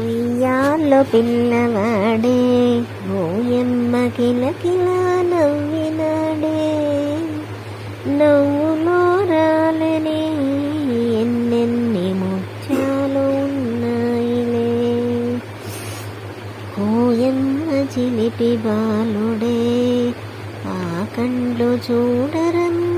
ఉయ్యాల్లో పిల్లవాడే ఓయమ్మ కిలకిల నవ్వినాడే నవ్వులో రాలని ఎన్నెన్ని ముత్యాలు ఉన్నాయిలే. ఓయమ్మ చిలిపి బాలుడే ఆ కండ్లు చూడరమ్మా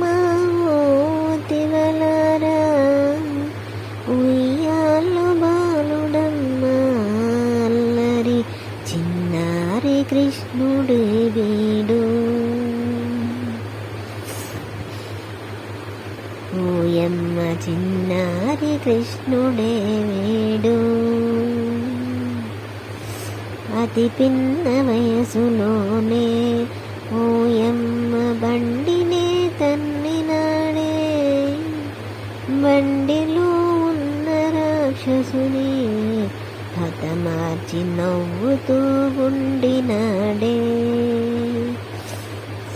ఓయమ్మ చిన్నారి కృష్ణుడే వేడు. అతి పిన్న వయసులోనే ఓయమ్మ బండినే తన్నినాడే. బండిలో ఉన్న రాక్షసుని హతమార్చి నవ్వుతూ ఉండినాడే.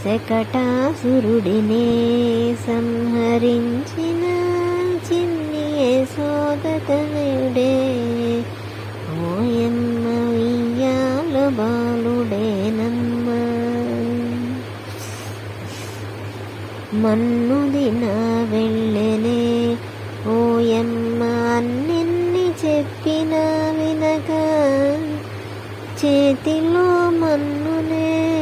శకటాసురుడినే సంహరించిన చిన్ని సోదతనుడే ఓయమ్మ ఉయ్యాల మన్ను దిన వెళ్ళనే. ఓయమ్మ అన్నిన్ని చెప్పిన వినక. చేతిలో మన్నునే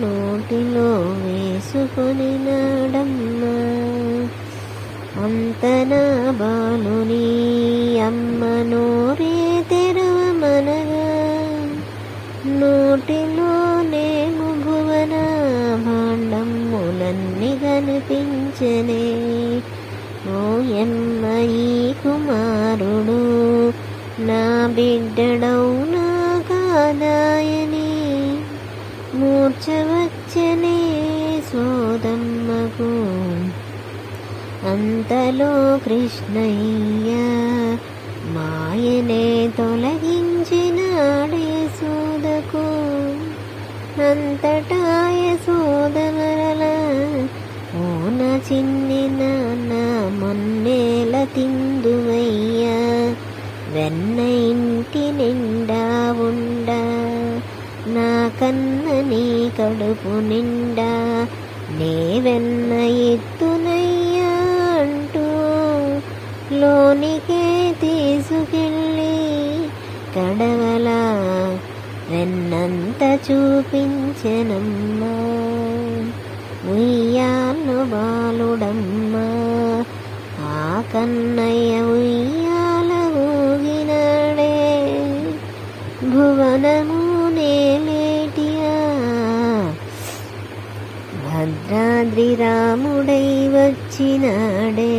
నోటిలో వేసుకొని నాడమ్మా. అంతనా బాలుని అమ్మ నోరే తెరవమనగా నోటిలోనేము భువన భాండములన్నీ కనిపించనే. ఓయమ్మ ఈ కుమారుడు నా బిడ్డడౌనా కాదాయని. మూర్చవచ్చనే సోదమ్మకు అంతలో కృష్ణయ్య మాయనే తొలగించినాడే సోదకు. అంతటాయ సోదమరల ఓన చిన్ని నాన్న మొన్నేల తిందువయ్యా. వెన్న ఇంటి నిండా ఉండా. నా కన్న నీ కడుపు నిండా నే వెన్న ఎత్తునయ్యా అంటూ లోనికే తీసుకెళ్ళి కడవలా వెన్నంత చూపించనమ్మా. ఉయ్యాలు బాలుడమ్మా ఆ కన్నయ్య ఉయ్యాల ఊగినాడే. భువనము భద్రాద్రి రాముడై వచ్చినాడే